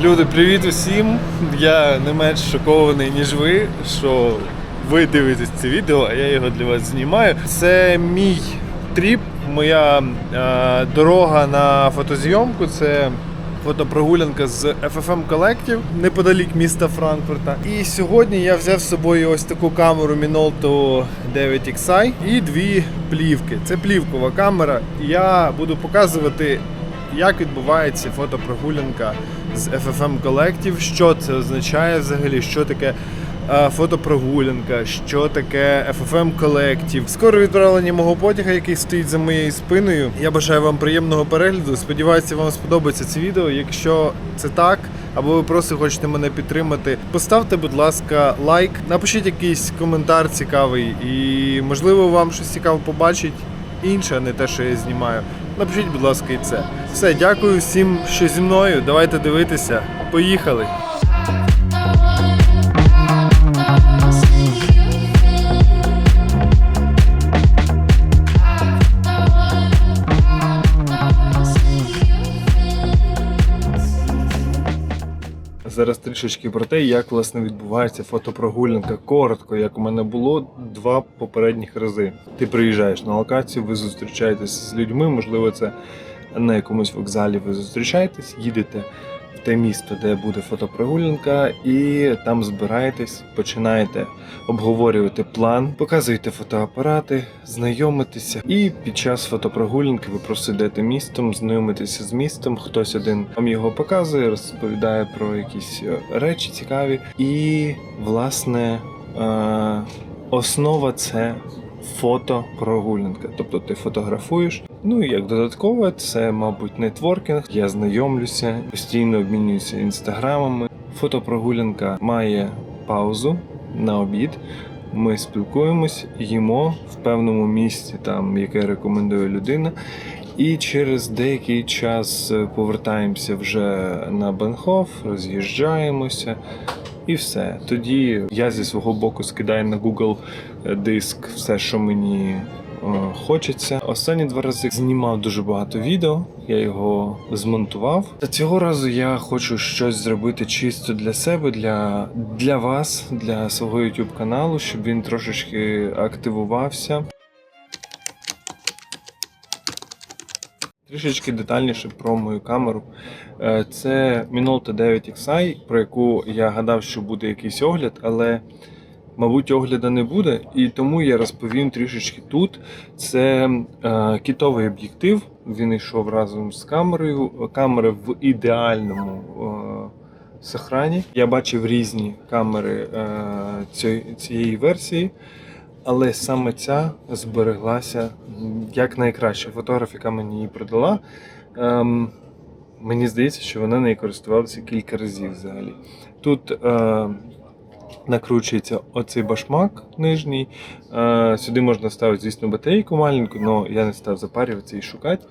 Люди, привіт усім! Я не менш шокований, ніж ви, що ви дивитесь це відео, а я його для вас знімаю. Це мій тріп, моя е, дорога на фотозйомку. Це фотопрогулянка з FFM Collective неподалік міста Франкфурта. І сьогодні я взяв з собою ось таку камеру Minolto 9XI і дві плівки. Це плівкова камера. Я буду показувати як відбувається фотопрогулянка з FFM Collective, що це означає взагалі, що таке фотопрогулянка, що таке FFM Collective. Скоро відправлення мого потяга, який стоїть за моєю спиною. Я бажаю вам приємного перегляду. Сподіваюся, вам сподобається це відео. Якщо це так, або ви просто хочете мене підтримати, поставте, будь ласка, лайк, напишіть якийсь коментар цікавий, і можливо вам щось цікаве побачить інше, а не те, що я знімаю. Напишіть, будь ласка, і це. Все, дякую всім, що зі мною. Давайте дивитися. Поїхали! Зараз трішечки про те, як власне відбувається фотопрогулянка. Коротко, як у мене було два попередніх рази. Ти приїжджаєш на локацію, ви зустрічаєтесь з людьми. Можливо, це на якомусь вокзалі ви зустрічаєтесь, їдете те місто, де буде фотопрогулянка, і там збираєтесь, починаєте обговорювати план, показуєте фотоапарати, знайомитеся. І під час фотопрогулянки ви просто йдете містом, знайомитеся з містом. Хтось один вам його показує, розповідає про якісь е, речі цікаві. І власне е, основа це фотопрогулянка. Тобто ти фотографуєш. Ну і як додаткове, це, мабуть, нетворкінг. Я знайомлюся, постійно обмінююся інстаграмами. Фотопрогулянка має паузу на обід. Ми спілкуємось, їмо в певному місці, там яке рекомендує людина. І через деякий час повертаємося вже на Бенхоф, роз'їжджаємося. І все. Тоді я зі свого боку скидаю на Google диск все, що мені е, хочеться. Останні два рази знімав дуже багато відео, я його змонтував. Та цього разу я хочу щось зробити чисто для себе, для, для вас, для свого YouTube каналу, щоб він трошечки активувався. Трішечки детальніше про мою камеру. Е, Це Minolta 9XI, про яку я гадав, що буде якийсь огляд, але, мабуть, огляду не буде. І тому я розповім трішечки тут. Це е, кітовий об'єктив. Він йшов разом з камерою. Камера в ідеальному е, сохрані. Я бачив різні камери цієї версії. Але саме ця збереглася як найкраще. Фотограф, яка мені її продала. Ем, мені здається, що вона нею користувалася кілька разів взагалі. Тут е, накручується оцей башмак нижній. Е, сюди можна ставити, звісно, батарейку маленьку, але я не став запарюватися і шукати.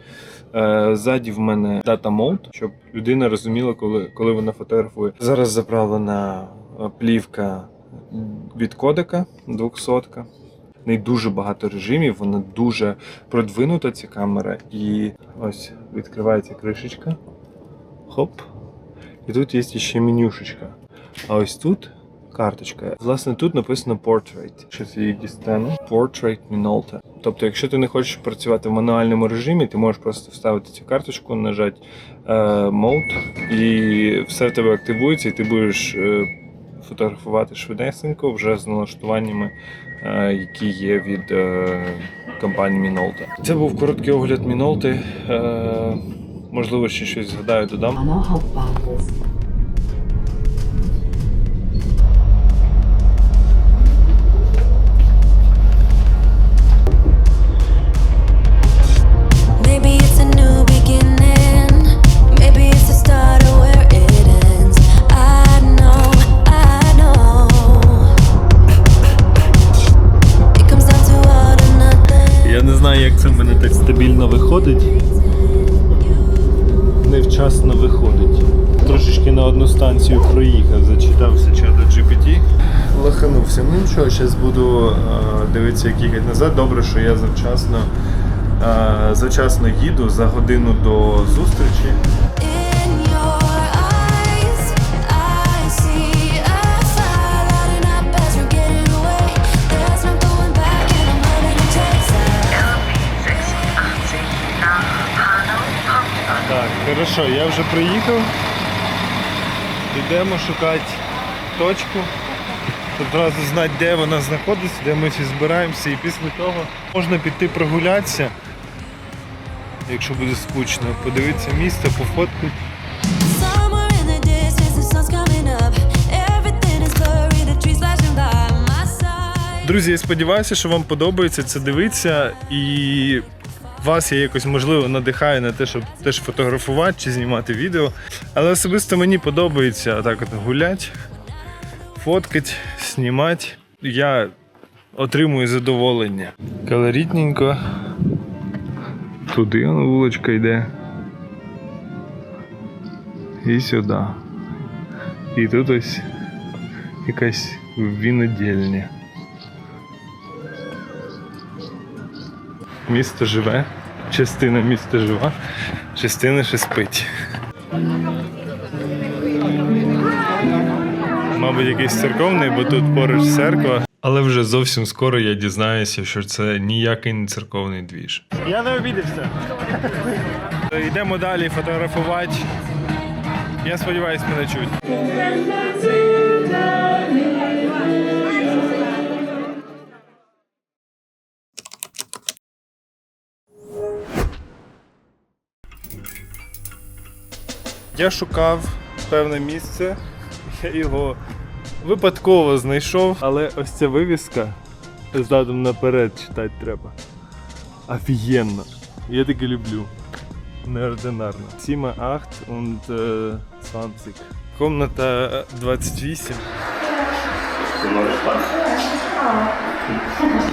Е, ззаді в мене дата мод, щоб людина розуміла, коли, коли вона фотографує. Зараз заправлена плівка від кодека 200. Неї дуже багато режимів, вона дуже продвинута ця камера. І ось відкривається кришечка. Хоп. І тут є ще менюшечка. А ось тут карточка. Власне, тут написано Portrait. Щось її дістану. Portrait Minolta. Тобто, якщо ти не хочеш працювати в мануальному режимі, ти можеш просто вставити цю карточку, нажати е, Mode, і все в тебе активується, і ти будеш е, фотографувати швидесенько вже з налаштуваннями, е, які є від е, компанії Мінолта. Це був короткий огляд Minolta. Е, можливо, ще щось згадаю, додам. Нічого, зараз буду е, дивитися, як їхати назад. Добре, що я завчасно е, завчасно їду за годину до зустрічі. Хорошо, я вже приїхав. Йдемо шукати точку. Одразу знати, де вона знаходиться, де ми всі збираємося, і після того можна піти прогулятися, якщо буде скучно, подивитися місто, пофоткати. Друзі, я сподіваюся, що вам подобається це дивитися і вас я якось можливо надихаю на те, щоб теж фотографувати чи знімати відео. Але особисто мені подобається так от гуляти, фоткати, знімати. Я отримую задоволення. Колоритненько. Туди воно вуличка йде. І сюди. І тут ось якась вінодільня. Місто живе, частина міста жива, частина ще спить. Мабуть, якийсь церковний, бо тут поруч церква. Але вже зовсім скоро я дізнаюся, що це ніякий не церковний двіж. Я не обідався. Йдемо далі фотографувати. Я сподіваюся, мене чуть. Я шукав певне місце, я його випадково знайшов, але ось ця вивіска задом наперед читати треба. Офігенно. Я таке люблю. Неординарно. Сіма Ахт und äh, 20. Комната 28.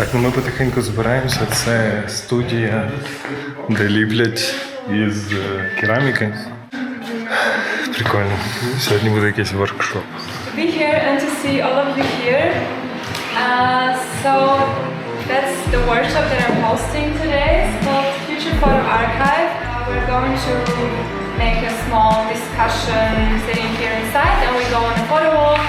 Так, ну ми потихеньку збираємося. Це студія, де ліплять із е, кераміки. Прикольно. Сьогодні буде якийсь воркшоп. be here and to see all of you here. Uh, so that's the workshop that I'm hosting today. It's called Future Photo Archive. Uh, we're going to make a small discussion sitting here inside, then we go on a photo walk,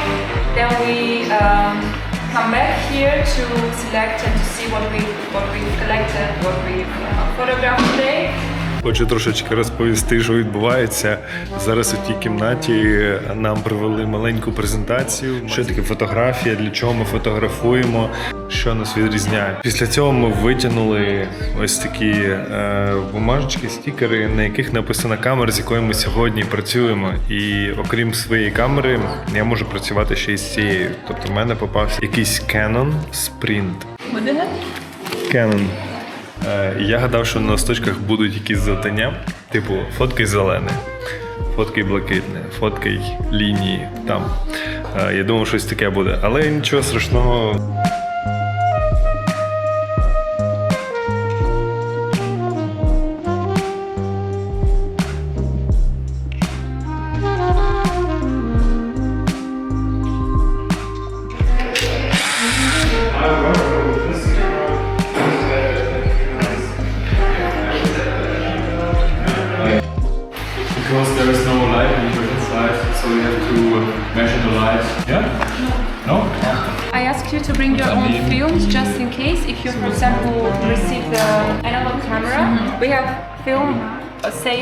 then we um, come back here to select and to see what we what we collected, what we uh, photographed today. Хочу трошечки розповісти, що відбувається. Зараз у тій кімнаті нам провели маленьку презентацію. Що таке фотографія, для чого ми фотографуємо, що нас відрізняє. Після цього ми витягнули ось такі е, бумажечки, стікери, на яких написана камера, з якою ми сьогодні працюємо. І окрім своєї камери, я можу працювати ще й з цією. Тобто в мене попався якийсь Canon Sprint. Canon. Е, Я гадав, що на листочках будуть якісь завдання, типу фоткай зелене, фоткай блакитне, фоткай лінії там. Е, Я думав, щось таке буде, але нічого страшного.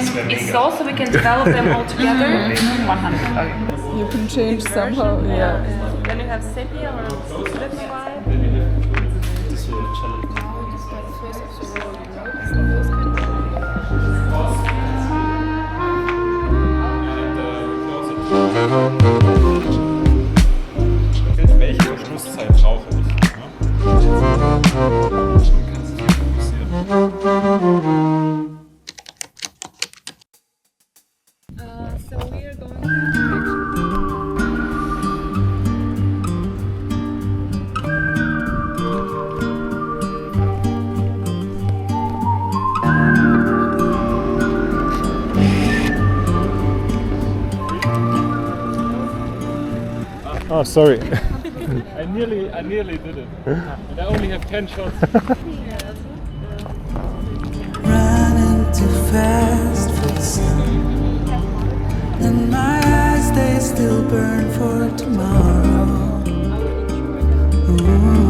Uh, same ISO, so we can develop them all together. 100. You can change somehow, yeah. Then you have sepia or solidified. Welche Oh, sorry. I nearly, I nearly did it. and I only have 10 shots. running too fast for the sun. And my eyes, they still burn for tomorrow. Ooh.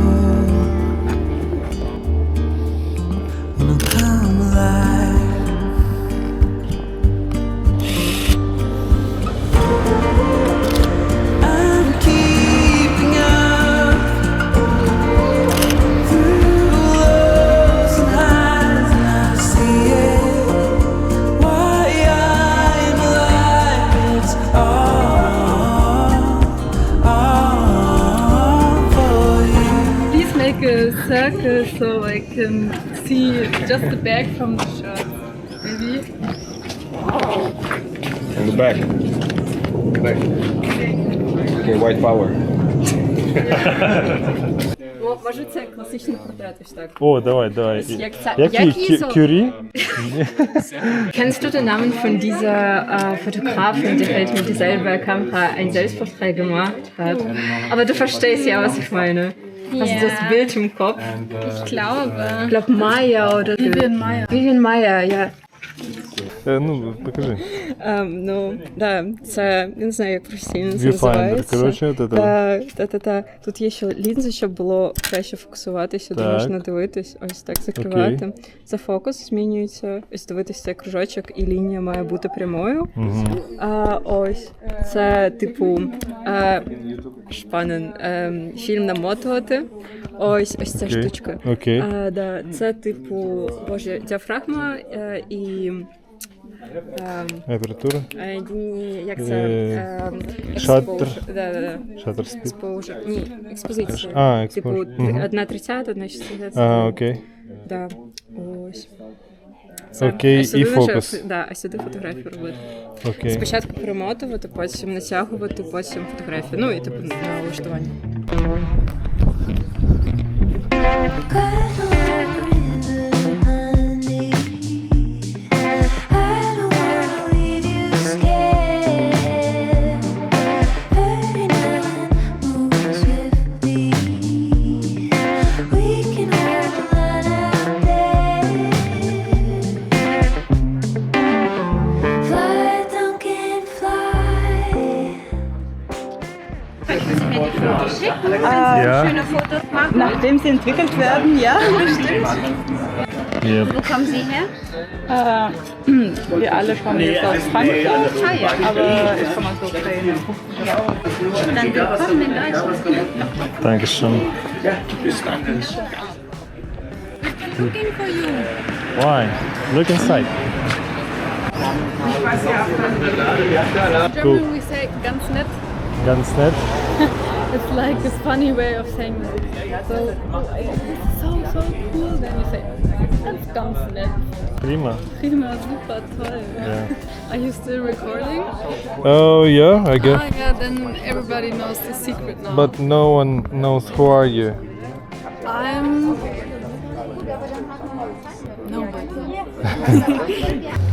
a circle so I can see just the back from the shirt. Maybe. In the back. Back. Okay, white power. О, може це класичний портрет ось так. О, давай, давай. Як це- Який? який Кю- зо- Кюрі? Kennst du den Namen von dieser äh, Fotografin, die halt mit derselben Kamera ein Selbstporträt gemacht hat? Aber du verstehst ja, was ich meine. Hast du das Bild im Kopf? Ich glaube. Ich glaube Maya oder Vivian Maya. Vivian Maya, ja. Е, Ну, покажи. Ем, ну, да, це я не знаю, як професійно це Viewfinder, називається. коротше, та-та. Та, та, та, та. Тут є ще лінзи, щоб було краще фокусуватися, Так. можна дивитись, ось так закривати. Це фокус змінюється, ось дивитися цей кружочок, і лінія має бути прямою. А, ось це типу а, шпанен, ем, фільм намотувати. Ось ось ця Окей. штучка. Окей. А, да, це типу боже, діафрагма е, і. Ем, Температура. Е, як це? Да. Шатер спід. Ні, експозиція. А, Типу, exposure. Мгм. одна тридцята, одна шістдесят. Ага, окей. Да. Ось. Окей, і фокус. Да, а сюди фотографію робити. Окей. Спочатку перемотувати, потім натягувати, потім фотографію. Ну і типу на влаштування. I sie entwickelt werden, ja. Yep. Wo kommen Sie her? Äh, wir alle kommen jetzt aus Frankreich, Ah ja, aber ich komme aus Ukraine. dann willkommen in Deutschland. Dankeschön. Looking for you. Why? Look inside. German we say ganz nett. Ganz nett. It's like this funny way of saying so, so, so cool. Then you say, that's ganz nett. Prima. Prima, super toll. Yeah. Are you still recording? Oh yeah, I guess. Ah, yeah, then everybody knows the secret now. But no one knows who are you. I'm nobody.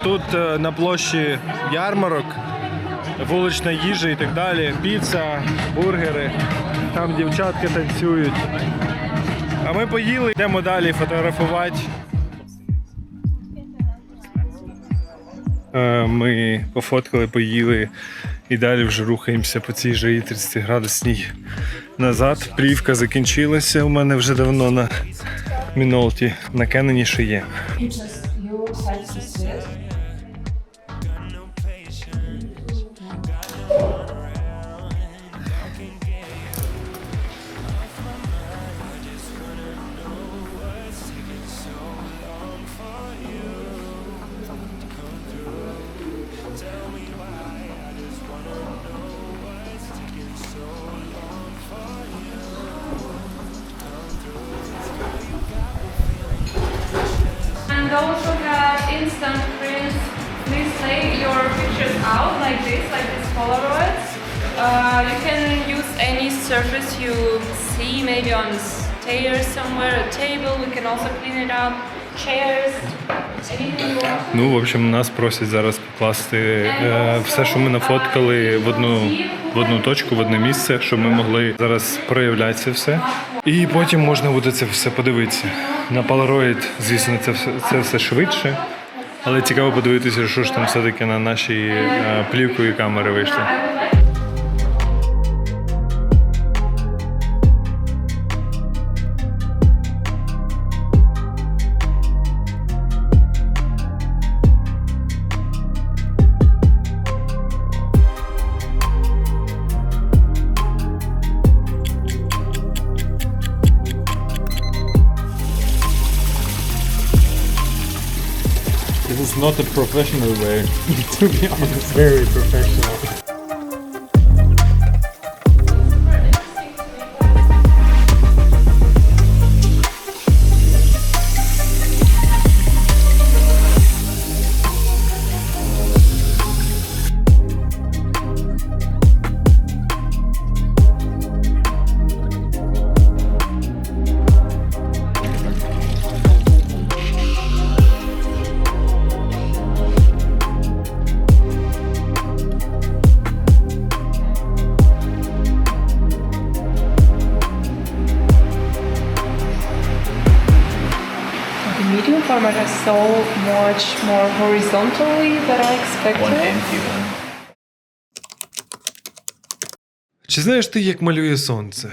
Тут е, на площі ярмарок, вулична їжа і так далі, піца, бургери. Там дівчатки танцюють. А ми поїли, йдемо далі фотографувати. Ми пофоткали, поїли І далі вже рухаємося по цій же 30 градусній назад. Плівка закінчилася у мене вже давно на Мінолті. На Кенені ще є. Uh, you can use any surface you see, maybe on stairs somewhere, a table. We can also clean it up. Chairs, anything you want. Ну, в общем, нас просять зараз покласти е, все, що ми нафоткали в одну, в одну точку, в одне місце, щоб ми могли зараз проявляти це все. І потім можна буде це все подивитися. На Polaroid, звісно, це все, це все швидше. Але цікаво подивитися, що ж там все-таки на наші е, плівкові камери вийшло. This is not a professional way, to be honest. Very professional. Medium format has so much more horizontally than I expected. Чи знаєш ти, як малює сонце?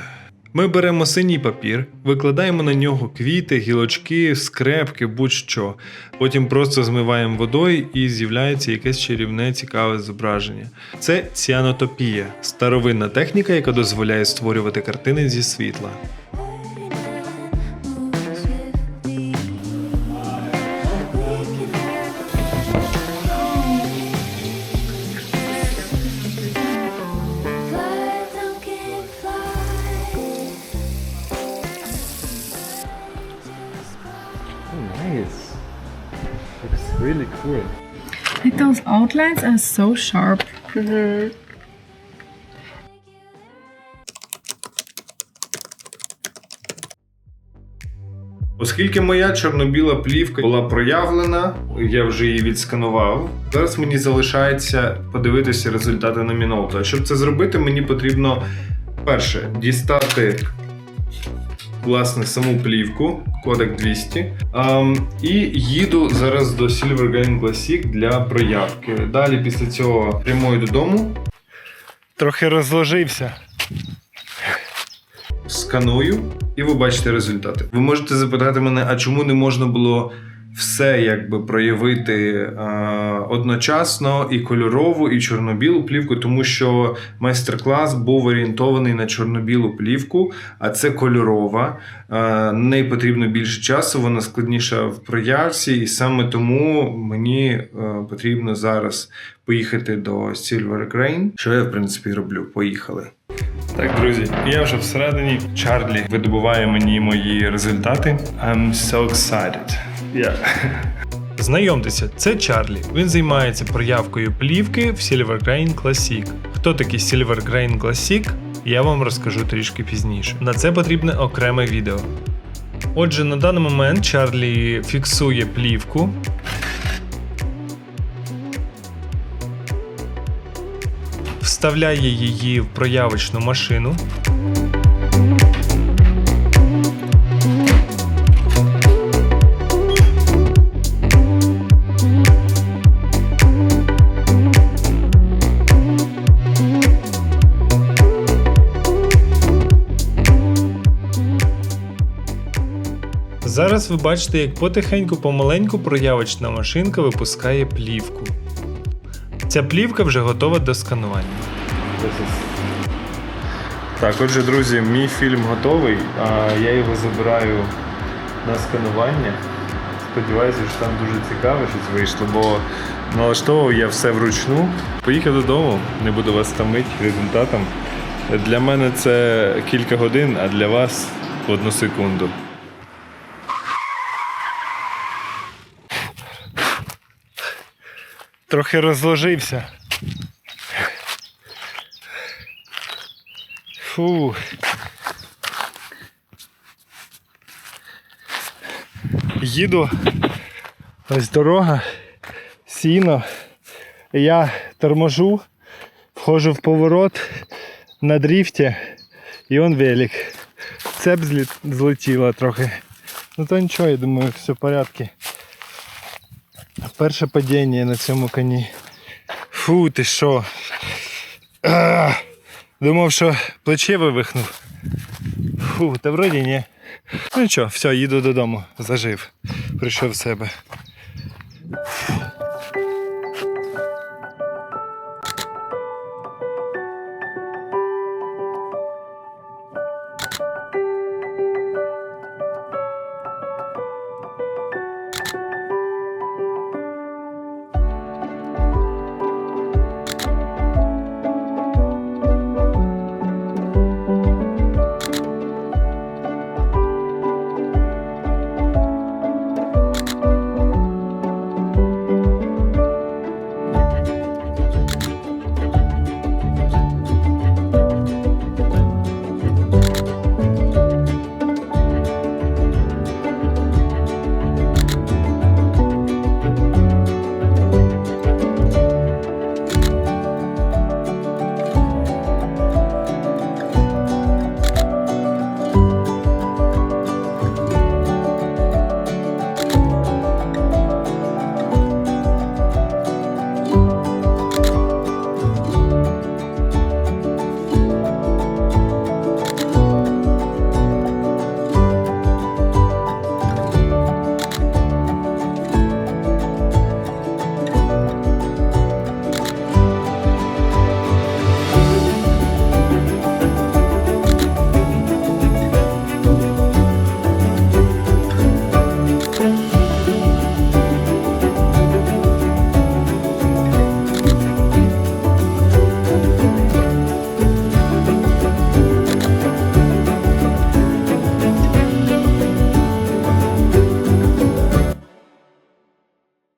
Ми беремо синій папір, викладаємо на нього квіти, гілочки, скрепки, будь-що. Потім просто змиваємо водою і з'являється якесь чарівне цікаве зображення. Це ціанотопія старовинна техніка, яка дозволяє створювати картини зі світла. Nice. Looks really cool. Like those outlines are so sharp. Оскільки моя чорно-біла плівка була проявлена, я вже її відсканував. Зараз мені залишається подивитися результати на щоб це зробити, мені потрібно перше дістати власне саму плівку, кодек 200. ем, і їду зараз до Silver Game Classic для проявки. Далі після цього прямую додому. Трохи розложився сканую, і ви бачите результати. Ви можете запитати мене, а чому не можна було все якби проявити е, одночасно і кольорову, і чорно-білу плівку, тому що майстер-клас був орієнтований на чорно-білу плівку, а це кольорова. Е, неї потрібно більше часу, вона складніша в проявці, і саме тому мені е, потрібно зараз поїхати до Silver Crane, що я в принципі роблю. Поїхали. Так, друзі, я вже всередині. Чарлі видобуває мені мої результати. I'm so excited. Yeah. Знайомтеся, це Чарлі. Він займається проявкою плівки в Silver Grain Classic. Хто такий Silver Grain Classic? Я вам розкажу трішки пізніше. На це потрібне окреме відео. Отже, на даний момент Чарлі фіксує плівку. Вставляє її в проявочну машину. Зараз ви бачите, як потихеньку помаленьку проявочна машинка випускає плівку. Ця плівка вже готова до сканування. Так, отже, друзі, мій фільм готовий, а я його забираю на сканування. Сподіваюся, що там дуже цікаво щось вийшло, бо налаштовував я все вручну. Поїхав додому, не буду вас тамити результатом. Для мене це кілька годин, а для вас одну секунду. Трохи розложився. Фу. Їду. Ось дорога, сіно. Я торможу, входжу в поворот на дріфті, і он велик. Цеп злі- злетіла трохи. Ну то нічого, я думаю, все в порядку. Перше падіння на цьому коні. Фу, ти що? Думав, що плече вивихнув. Фу, та вроді ні. Ну нічого, все, їду додому, зажив. Прийшов в себе.